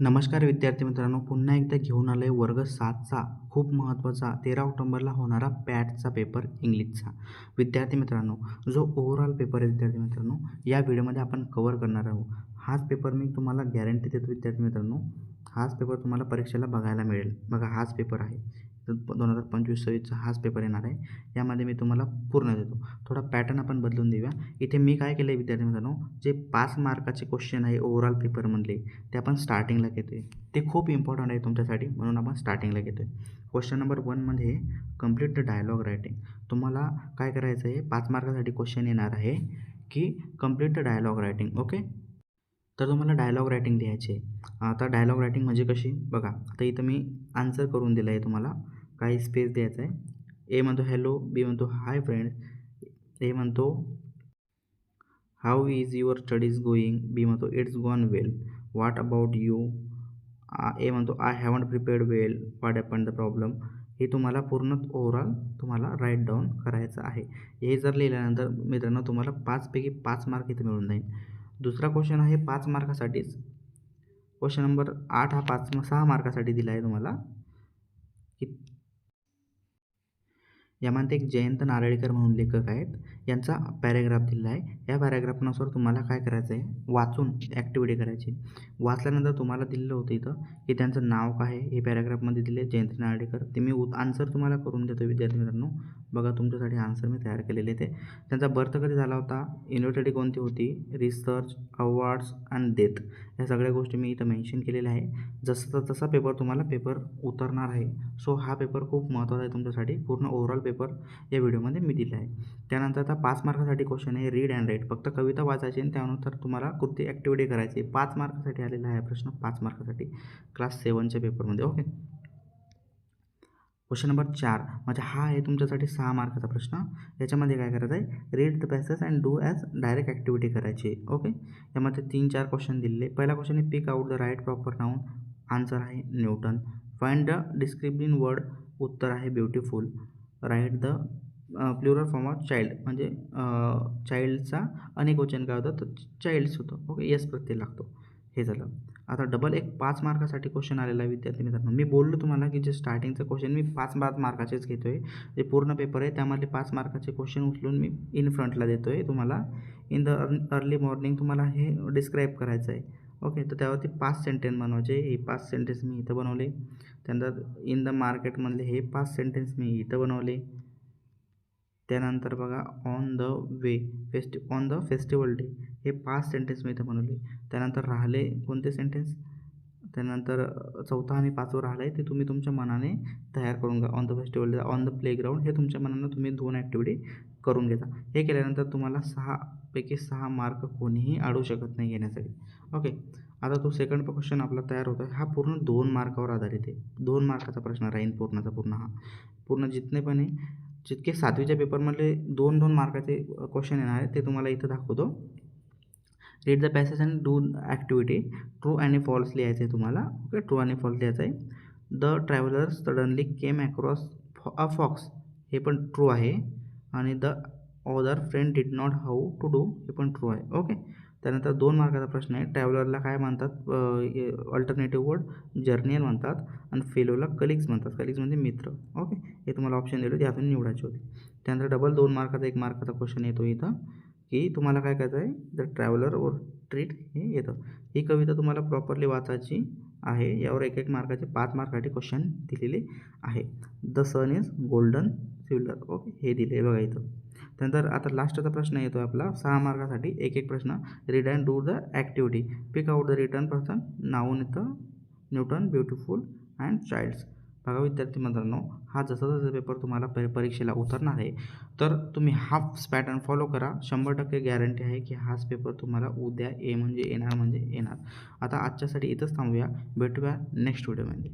नमस्कार विद्यार्थी मित्रांनो पुन्हा एकदा घेऊन आलो आहे वर्ग सातचा खूप महत्त्वाचा तेरा ऑक्टोंबरला होणारा पॅटचा पेपर इंग्लिशचा. विद्यार्थी मित्रांनो जो ओव्हरऑल पेपर आहे विद्यार्थी मित्रांनो या व्हिडिओमध्ये आपण कवर करणार आहोत. हाच पेपर मी तुम्हाला गॅरंटी देतो विद्यार्थी मित्रांनो हाच पेपर तुम्हाला परीक्षेला बघायला मिळेल. बघा हाच पेपर आहे. दोन हजार पंचवीस सव्वीसचा हाच पेपर येणार आहे. यामध्ये मी तुम्हाला पूर्ण देतो. थोडा पॅटर्न आपण बदलून देऊया. इथे मी काय केलं आहे विद्यार्थी मित्रांनो? जे पाच मार्काचे क्वेश्चन आहे ओव्हरऑल पेपरमधले ते आपण स्टार्टिंगला घेतो आहे ते खूप इम्पॉर्टंट आहे तुमच्यासाठी म्हणून आपण स्टार्टिंगला घेतो आहे क्वेश्चन नंबर वनमध्ये कंप्लीट द डायलॉग रायटिंग तुम्हाला काय करायचं आहे? पाच मार्कासाठी क्वेश्चन येणार आहे की complete the dialogue writing okay तर तुम्हाला डायलॉग रायटिंग लिहायची आहे. आता डायलॉग रायटिंग म्हणजे कशी? बघा आता इथं मी आन्सर करून दिलं आहे तुम्हाला. काही स्पेस द्यायचा आहे. ए म्हणतो हॅलो बी म्हणतो हाय फ्रेंड्स ए म्हणतो how is your studies going B म्हणतो it's gone well what about you A म्हणतो I haven't prepared well what upon the problem हे तुम्हाला पूर्ण ओव्हरऑल तुम्हाला राईट डाऊन करायचं आहे. हे जर लिहिल्यानंतर मित्रांनो तुम्हाला पाचपैकी पाच मार्क इथे मिळून जाईल. दुसरा क्वेश्चन आहे पाच मार्कासाठीच क्वेश्चन नंबर आठ हा पाच सहा मार्कासाठी दिला आहे तुम्हाला. की यामध्ये एक जयंत नारळीकर म्हणून लेखक आहेत. यांचा पॅरेग्राफ दिलेला आहे. या पॅरेग्राफनुसार तुम्हाला काय करायचं आहे वाचून ॲक्टिव्हिटी करायची. वाचल्यानंतर तुम्हाला दिलेलं होतं इथं की त्यांचं नाव काय आहे? हे पॅरेग्राफमध्ये दिले जयंत नारळीकर. ते मी आन्सर तुम्हाला करून देतो विद्यार्थी मित्रांनो. बघा तुमच्यासाठी आन्सर मी तयार केलेले ते त्यांचा बर्थ कधी झाला होता? युनिव्हर्सिटी कोणती होती? रिसर्च अवॉर्ड्स अँड डेथ या सगळ्या गोष्टी मी इथं मेन्शन केलेल्या आहे. जसं तसा पेपर तुम्हाला पेपर उतरणार आहे. सो हा पेपर खूप महत्त्वाचा आहे तुमच्यासाठी. पूर्ण ओव्हरऑल पेपर या व्हिडिओमध्ये मी दिला आहे. त्यानंतर आता पाच मार्कासाठी क्वेश्चन आहे रीड अँड राईट फक्त कविता वाचायची आणि त्यानंतर तुम्हाला कृती ॲक्टिव्हिटी करायची पाच मार्कासाठी आलेला आहे प्रश्न पाच मार्कासाठी. क्लास सेवनच्या पेपरमध्ये ओके क्वेश्चन नंबर चार. म्हणजे हा आहे तुमच्यासाठी सहा मार्काचा प्रश्न. याच्यामध्ये काय करायचं आहे? Read the passage and do as direct activity करायची ओके यामध्ये तीन चार क्वेश्चन दिलेले. पहिला क्वेश्चन आहे pick out the right proper noun answer आहे Newton find the descriptive word उत्तर आहे beautiful write the plural form of child म्हणजे चाइल्डचा अनेक वचन काय होतं? तर चाइल्ड्स होतं. ओके यस प्रत्यय लागतो. हे झालं. आता डबल एक पाच मार्कासाठी क्वेश्चन आलेला आहे विद्यार्थी मित्रांनो. मी बोललो तुम्हाला की जे स्टार्टिंगचं क्वेश्चन मी पाच पाच मार्काचेच घेतो आहे जे पूर्ण पेपर आहे त्यामधले पाच मार्काचे क्वेश्चन उचलून मी इन फ्रंटला देतो आहे तुम्हाला इन द अर्ली मॉर्निंग तुम्हाला हे डिस्क्राईब करायचं आहे ओके तर त्यावरती पाच सेंटेन्स बनवायचे. हे पाच सेंटेन्स मी इथं बनवले. त्यानंतर इन द मार्केटमधले हे पाच सेंटेन्स मी इथं बनवले. त्यानंतर बघा ऑन द वे फेस्टि ऑन द फेस्टिवल डे हे पाच सेंटेन्स मी इथं बनवले. त्यानंतर राहिले कोणते सेंटेन्स त्यानंतर चौथा आणि पाचवं राहिलं आहे ते तुम्ही तुमच्या मनाने तयार करून घ्या. On the festival day on the playground हे तुमच्या मनानं तुम्ही दोन ॲक्टिव्हिटी करून घेता. हे केल्यानंतर तुम्हाला सहापैकी सहा मार्क कोणीही अडू शकत नाही घेण्यासाठी. ओके आता तो सेकंड क्वेश्चन आपला तयार होतो हा पूर्ण दोन मार्कावर आधारित आहे. दोन मार्काचा प्रश्न राहील पूर्णचा पूर्ण हा. पूर्ण जितने पण आहे जितके सातवीच्या पेपरमधले दोन दोन मार्काचे क्वेश्चन येणार आहेत ते तुम्हाला इथं दाखवतो. Read the passage and do activity true आणि फॉल्स लिहायचं आहे तुम्हाला. ओके ट्रू आणि फॉल्स लिहायचं आहे the traveller suddenly came across a fox हे पण ट्रू आहे. आणि the other friend did not how to do हे पण ट्रू आहे. ओके त्यानंतर दोन मार्काचा प्रश्न आहे. ट्रॅव्हलरला काय म्हणतात? अल्टरनेटिव्ह वर्ड जर्नियल म्हणतात आणि फेलोला कलिग्स म्हणतात. कलिग्स म्हणजे मित्र. ओके हे तुम्हाला ऑप्शन दिले त्यातून निवडायचे होते. त्यानंतर डबल दोन मार्काचा एक मार्काचा क्वेश्चन येतो इथं की तुम्हाला काय करायचं आहे? द ट्रॅव्हलर वर ट्रीट हे येतं. ही कविता तुम्हाला प्रॉपरली वाचायची आहे. यावर एक एक मार्काचे पाच मार्कासाठी क्वेश्चन दिलेले आहे. The sun is golden silver okay हे दिले बघा इथं. त्यानंतर आता लास्टचा प्रश्न येतो आपला. सहा मार्कासाठी एक एक प्रश्न. Read and do the activity pick out the return person noun इथं न्यूटन ब्युटिफुल अँड चाइल्ड्स बघा विद्यार्थी मित्रांनो हा जसा जसा पेपर तुम्हाला पे परीक्षेला उतरणार आहे तर तुम्ही हाच पॅटर्न फॉलो करा. शंभर टक्के गॅरंटी आहे की हाच पेपर तुम्हाला उद्या ए म्हणजे येणार म्हणजे येणार. आता आजच्यासाठी इथंच थांबूया. भेटूया नेक्स्ट व्हिडिओमध्ये